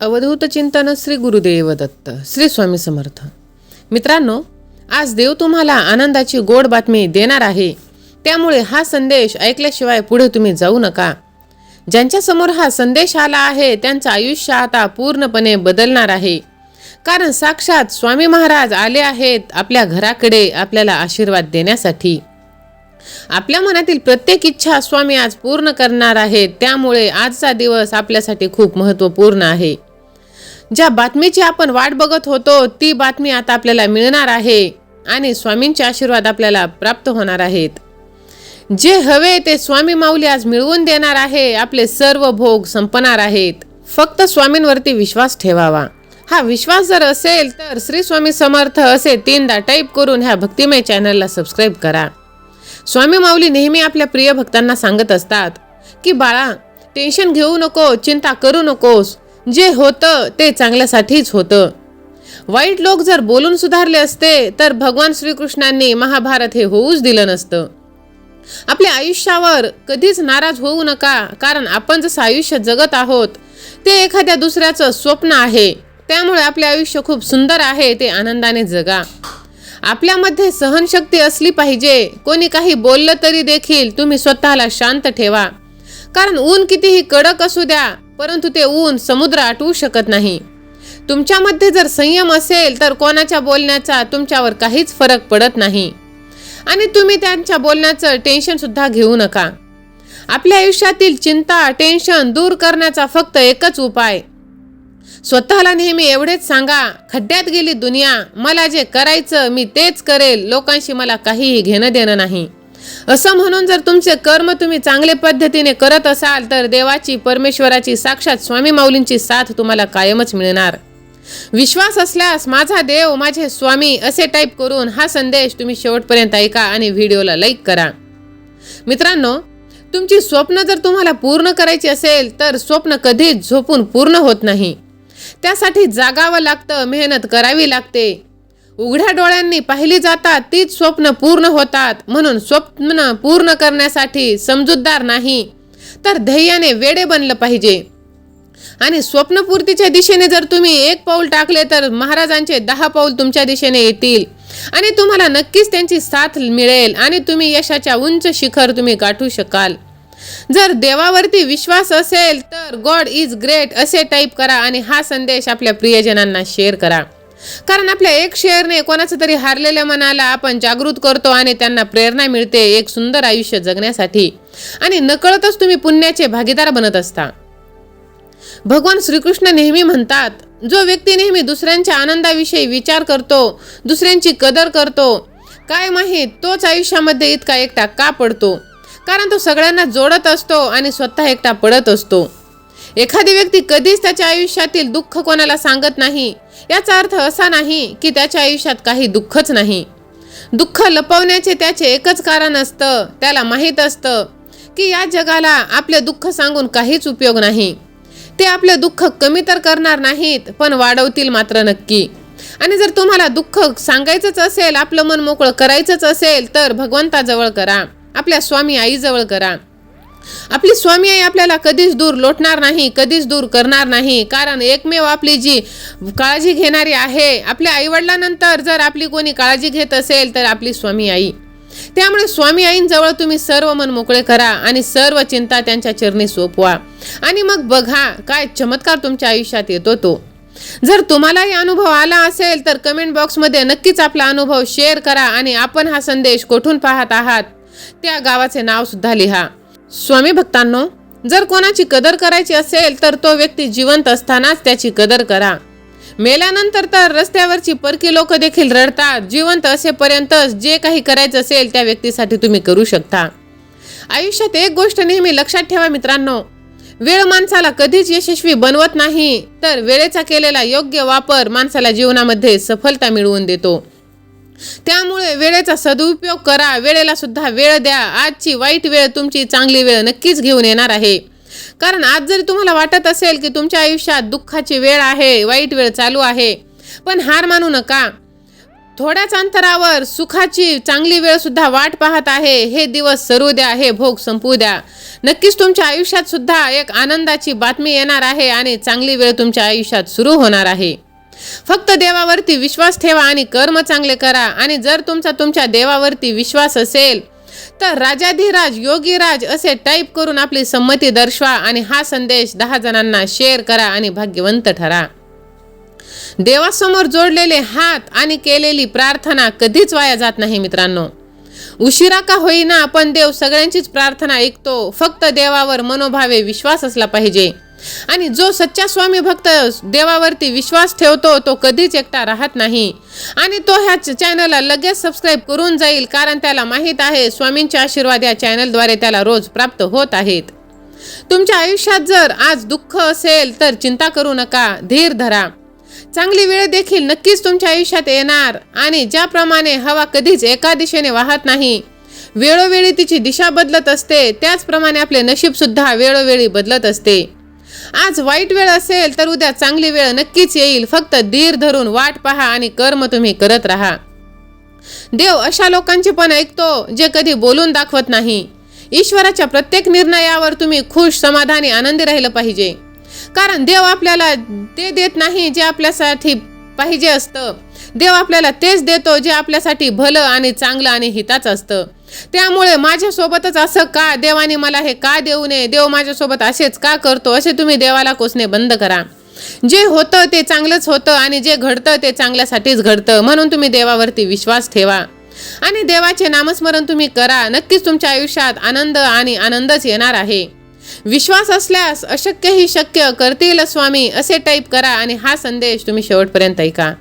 अवधूत चिंतन श्री गुरुदेव दत्त श्री स्वामी समर्थ. मित्रांनो आज देव तुम्हाला आनंदाची गोड बातमी देणार आहे. त्यामुळे हा संदेश ऐकल्याशिवाय पुढे तुम्ही जाऊ नका. ज्यांच्यासमोर हा संदेश आला आहे त्यांचं आयुष्य आता पूर्णपणे बदलणार आहे. कारण साक्षात स्वामी महाराज आले आहेत आपल्या घराकडे आपल्याला आशीर्वाद देण्यासाठी. आपल्या मनातील प्रत्येक इच्छा स्वामी आज पूर्ण करणार आहेत. त्यामुळे आजचा दिवस आपल्यासाठी खूप महत्त्वपूर्ण आहे. ज्या बातमीची आपण वाट बघत होतो ती बातमी आता आपल्याला मिळणार आहे आणि स्वामींचे आशीर्वाद आपल्याला प्राप्त होणार आहेत. जे हवे ते स्वामी माऊली आज मिळवून देणार आहे आपले सर्व भोग संपणार आहेत. फक्त स्वामींवरती विश्वास ठेवावा. हा विश्वास जर असेल तर श्री स्वामी समर्थ असे तीनदा टाईप करून ह्या भक्तिमय चॅनलला सबस्क्राईब करा. स्वामी माऊली नेहमी आपल्या प्रिय भक्तांना सांगत असतात की बाळा टेन्शन घेऊ नको चिंता करू नकोस. जे होतं ते चांगल्यासाठीच होतं. वाईट लोक जर बोलून सुधारले असते तर भगवान श्रीकृष्णांनी महाभारत हे होऊच दिलं नसतं. आपल्या आयुष्यावर कधीच नाराज होऊ नका कारण आपण जसं आयुष्य जगत आहोत ते एखाद्या दुसऱ्याचं स्वप्न आहे. त्यामुळे आपले आयुष्य खूप सुंदर आहे ते आनंदाने जगा. आपल्यामध्ये सहनशक्ती असली पाहिजे. कोणी काही बोललं तरी देखील तुम्ही स्वतःला शांत ठेवा. कारण ऊन कितीही कडक असू द्या परंतु ते ऊन समुद्र आटवू शकत नाही. तुमच्यामध्ये जर संयम असेल तर कोणाच्या बोलण्याचा तुमच्यावर काहीच फरक पडत नाही. आणि तुम्ही त्यांच्या बोलण्याचं टेन्शन सुद्धा घेऊ नका. आपल्या आयुष्यातील चिंता टेन्शन दूर करण्याचा फक्त एकच उपाय. स्वतःला नेहमी एवढेच सांगा खड्ड्यात गेली दुनिया मला जे करायचं मी तेच करेल लोकांशी मला काहीही घेणं देणं नाही. असं म्हणून जर तुमचे कर्म तुम्ही चांगले पद्धतीने करत असाल तर देवाची परमेश्वराची साक्षात स्वामी माऊलींची साथ तुम्हाला कायमच मिळणार. विश्वास असल्यास माझा देव माझे स्वामी असे टाईप करून हा संदेश तुम्ही शेवटपर्यंत ऐका आणि व्हिडिओला लाईक करा. मित्रांनो तुमची स्वप्न जर तुम्हाला पूर्ण करायची असेल तर स्वप्न कधीच झोपून पूर्ण होत नाही. त्यासाठी जागावं लागतं मेहनत करावी लागते. उघड्या डोळ्यांनी पाहिली जातात तीच स्वप्न पूर्ण होतात. म्हणून स्वप्न पूर्ण करण्यासाठी समजूतदार नाही. तर ध्येयाने वेडे बनलं पाहिजे. आणि स्वप्नपूर्तीच्या दिशेने जर तुम्ही एक पाऊल टाकले तर महाराजांचे दहा पाऊल तुमच्या दिशेने येतील. आणि तुम्हाला नक्कीच त्यांची साथ मिळेल आणि तुम्ही यशाच्या उंच शिखर तुम्ही गाठू शकाल. जर देवावरती विश्वास असेल तर गॉड इज ग्रेट असे टाईप करा आणि हा संदेश आपल्या प्रियजनांना शेअर करा. कारण आपल्या एक शेअरने कोणाचं तरी हारलेल्या मनाला आपण जागृत करतो आणि त्यांना प्रेरणा मिळते एक सुंदर आयुष्य जगण्यासाठी. आणि नकळतच तुम्ही पुण्याचे भागीदार बनत असता. भगवान श्रीकृष्ण नेहमी म्हणतात जो व्यक्ती नेहमी दुसऱ्यांच्या आनंदाविषयी विचार करतो दुसऱ्यांची कदर करतो काय माहीत तोच आयुष्यामध्ये इतका एकटा का पडतो? कारण तो सगळ्यांना जोडत असतो आणि स्वतः एकटा पडत असतो. एखादी व्यक्ती कधीच त्याच्या आयुष्यातील दुःख कोणाला सांगत नाही. याचा अर्थ असा नाही की त्याच्या आयुष्यात काही दुःखच नाही. दुःख लपवण्याचे त्याचे एकच कारण असतं त्याला माहीत असतं की या जगाला आपले दुःख सांगून काहीच उपयोग नाही. ते आपले दुःख कमी तर करणार नाहीत पण वाढवतील मात्र नक्की. आणि जर तुम्हाला दुःख सांगायचंच असेल आपलं मन मोकळं करायचंच असेल तर भगवंताजवळ करा. आपल्या स्वामी आईजवळ करा. आपली स्वामी आई आपल्याला कधीच दूर लोटणार नाही कधीच दूर करणार नाही. कारण एकमेव आपली जी काळजी घेणारी आहे आपल्या आईवडिलांनंतर जर आपली कोणी काळजी घेत असेल तर आपली स्वामी आई. त्यामुळे स्वामी आईंजवळ तुम्ही सर्व मन मोकळे करा आणि सर्व चिंता त्यांच्या चरणी सोपवा. आणि मग बघा काय चमत्कार तुमच्या आयुष्यात येतो तो. जर तुम्हालाही अनुभव आला असेल तर कमेंट बॉक्समध्ये नक्कीच आपला अनुभव शेअर करा आणि आपण हा संदेश कोठून पाहत आहात? त्या गावाचे नाव सुद्धा लिहा. स्वामी भक्तांनो जर कोणाची कदर करायची असेल तर तो व्यक्ती जिवंत असतानाच त्याची कदर करा. मेल्यानंतर तर रस्त्यावरची परकी लोक देखील रडतात. जिवंत असेपर्यंत जे काही करायचं असेल त्या व्यक्तीसाठी तुम्ही करू शकता. आयुष्यात एक गोष्ट नेहमी लक्षात ठेवा मित्रांनो वेळ माणसाला कधीच यशस्वी बनवत नाही तर वेळेचा केलेला योग्य वापर माणसाला जीवनामध्ये सफलता मिळवून देतो. त्यामुळे वेळेचा सदुपयोग करा. वेळेला सुद्धा वेळ द्या. आजची वाईट वेळ तुमची चांगली वेळ नक्कीच घेऊन येणार आहे. कारण आज जरी तुम्हाला वाटत असेल की तुमच्या आयुष्यात दुःखाची वेळ आहे वाईट वेळ चालू आहे पण हार मानू नका. थोड्याच अंतरावर सुखाची चांगली वेळ सुद्धा वाट पाहत आहे. हे दिवस सरू द्या हे भोग संपू द्या. नक्कीच तुमच्या आयुष्यात सुद्धा एक आनंदाची बातमी येणार आहे आणि चांगली वेळ तुमच्या आयुष्यात सुरू होणार आहे. फक्त देवावरती विश्वास ठेवा आणि कर्म चांगले करा. आणि जर तुमचा तुमच्या देवावरती विश्वास असेल तर राजाधिराज योगीराज असे टाईप करून आपली संमती दर्शवा आणि हा संदेश दहा जणांना शेअर करा आणि भाग्यवंत ठरा. देवासमोर जोडलेले हात आणि केलेली प्रार्थना कधीच वाया जात नाही मित्रांनो. उशिरा का होईना पण देव सगळ्यांचीच प्रार्थना ऐकतो. फक्त देवावर मनोभावे विश्वास असला पाहिजे. आणि जो सच्चा स्वामी भक्त देवावरती विश्वास ठेवतो तो कधीच एकटा राहत नाही. आणि तो ह्या चॅनलला लगेच सबस्क्राईब करून जाईल कारण त्याला माहीत आहे स्वामींचे आशीर्वाद या चॅनलद्वारे त्याला रोज प्राप्त होत आहेत. तुमच्या आयुष्यात जर आज दुःख असेल तर चिंता करू नका धीर धरा. चांगली वेळ देखील नक्कीच तुमच्या आयुष्यात येणार आणि ज्याप्रमाणे हवा कधीच एका दिशेने वाहत नाही वेळोवेळी तिची दिशा बदलत असते त्याचप्रमाणे आपले नशीब सुद्धा वेळोवेळी बदलत असते. आज वाईट वेळ असेल तर उद्या चांगली वेळ नक्कीच येईल. फक्त धीर धरून वाट पहा आणि कर्म तुम्ही करत राहा. देव अशा लोकांचे पण ऐकतो जे कधी बोलून दाखवत नाही. ईश्वराच्या प्रत्येक निर्णयावर तुम्ही खुश समाधानी आनंदी राहिलं पाहिजे. कारण देव आपल्याला ते देत नाही जे आपल्यासाठी पाहिजे असतं. देव आपल्याला तेच देतो जे आपल्यासाठी भलं आणि चांगलं आणि हिताचं असतं. त्यामुळे माझ्यासोबतच असं का देवाने मला हे का देऊ नये? देव माझ्यासोबत असेच का करतो? असे तुम्ही देवाला कोसणे बंद करा. जे होतं ते चांगलंच होतं आणि जे घडतं ते चांगल्यासाठीच घडतं. म्हणून तुम्ही देवावरती विश्वास ठेवा. आणि देवाचे नामस्मरण तुम्ही करा. नक्कीच तुमच्या आयुष्यात आनंद आणि आनंदच येणार आहे. विश्वास असल्यास अशक्यही शक्य करतील स्वामी असे टाईप करा आणि हा संदेश तुम्ही शेवटपर्यंत ऐका.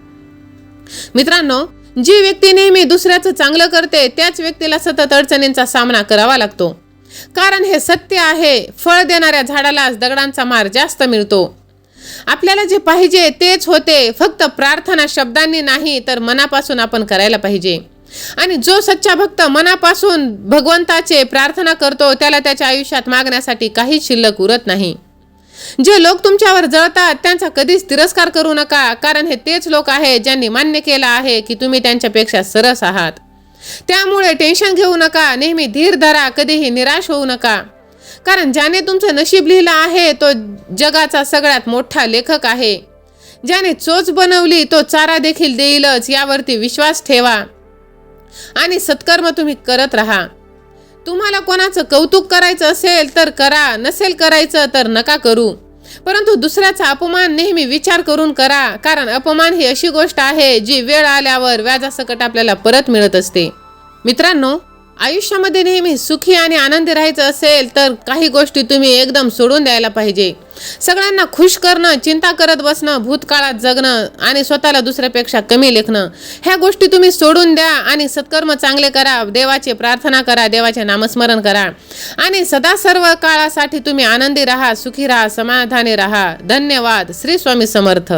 मित्रांनो जी व्यक्ती नेहमी दुसऱ्याचं चांगलं करते त्याच व्यक्तीला सतत अडचणींचा सामना करावा लागतो. कारण हे सत्य आहे फळ देणाऱ्या झाडालाच दगडांचा मार जास्त मिळतो. आपल्याला जे पाहिजे तेच होते फक्त प्रार्थना शब्दांनी नाही तर मनापासून आपण करायला पाहिजे. आणि जो सच्चा भक्त मनापासून भगवंताचे प्रार्थना करतो त्याला त्याच्या आयुष्यात मागण्यासाठी काही शिल्लक उरत नाही. जे लोक तुमच्यावर जळतात त्यांचा कधीच तिरस्कार करू नका. कारण हे तेच लोक आहेत ज्यांनी मान्य केलं आहे की तुम्ही त्यांच्यापेक्षा सरस आहात. त्यामुळे टेन्शन घेऊ नका. नेहमी धीर धरा. कधीही निराश होऊ नका. कारण ज्याने तुमचं नशीब लिहिलं आहे तो जगाचा सगळ्यात मोठा लेखक आहे. ज्याने चोच बनवली तो चारा देखील देईलच. यावरती विश्वास ठेवा. आणि सत्कर्म तुम्ही करत राहा. तुम्हाला कोणाचं कौतुक करायचं असेल तर करा नसेल करायचं तर नका करू. परंतु दुसऱ्याचा अपमान नेहमी विचार करून करा कारण अपमान ही अशी गोष्ट आहे जी वेळ आल्यावर व्याजासकट आपल्याला परत मिळत असते. मित्रांनो आयुष्यामध्ये नेहमी सुखी आणि आनंदी राहायचं असेल तर काही गोष्टी तुम्ही एकदम सोडून द्यायला पाहिजे. सगळ्यांना खुश करणं चिंता करत बसणं भूतकाळात जगणं आणि स्वतःला दुसऱ्यापेक्षा कमी लेखणं ह्या गोष्टी तुम्ही सोडून द्या आणि सत्कर्म चांगले करा देवाचे प्रार्थना करा देवाचे नामस्मरण करा. आणि सदा सर्व काळासाठी तुम्ही आनंदी राहा सुखी राहा समाधानी राहा. धन्यवाद. श्री स्वामी समर्थ.